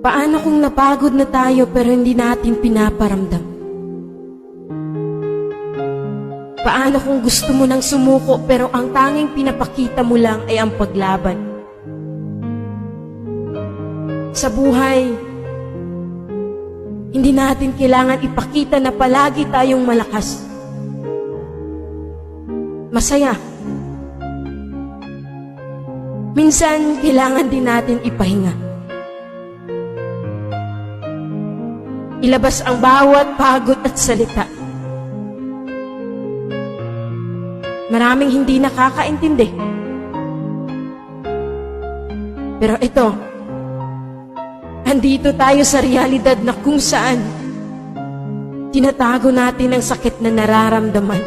Paano kung napagod na tayo pero hindi natin pinaparamdam? Paano kung gusto mo nang sumuko pero ang tanging pinapakita mo lang ay ang paglaban? Sa buhay, hindi natin kailangan ipakita na palagi tayong malakas. Masaya. Minsan, kailangan din natin ipahinga. Ilabas ang bawat pagod at salita. Maraming hindi nakakaintindi. Pero ito, andito tayo sa realidad na kung saan tinatago natin ang sakit na nararamdaman.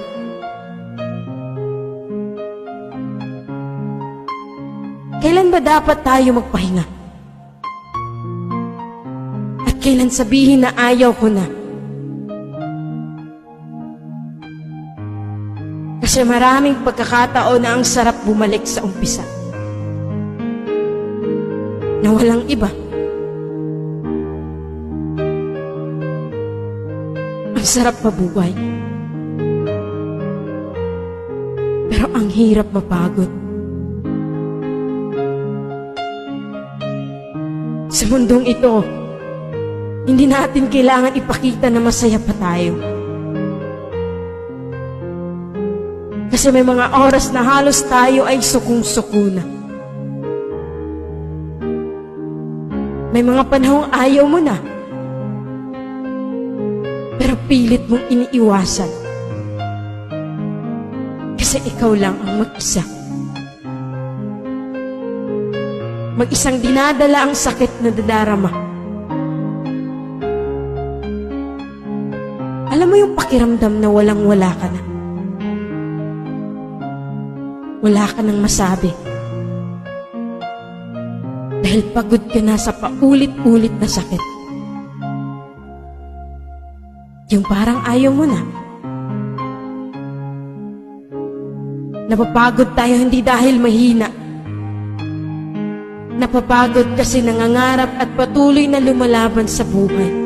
Kailan ba dapat tayo magpahinga? Kailan sabihin na ayaw ko na? Kasi maraming pagkakataon na ang sarap bumalik sa umpisa. Na walang iba. Ang sarap mabuhay. Pero ang hirap mapagod. Sa mundong ito, hindi natin kailangan ipakita na masaya pa tayo. Kasi may mga oras na halos tayo ay sukong-suko na. May mga panahong ayaw mo na. Pero pilit mong iniiwasan. Kasi ikaw lang ang mag-isa. Mag-isang dinadala ang sakit na dadarama. Alam mo yung pakiramdam na walang-wala ka na. Wala ka nang masabi. Dahil pagod ka na sa paulit-ulit na sakit. Yung parang ayaw mo na. Napapagod tayo hindi dahil mahina. Napapagod kasi nangangarap at patuloy na lumalaban sa buhay.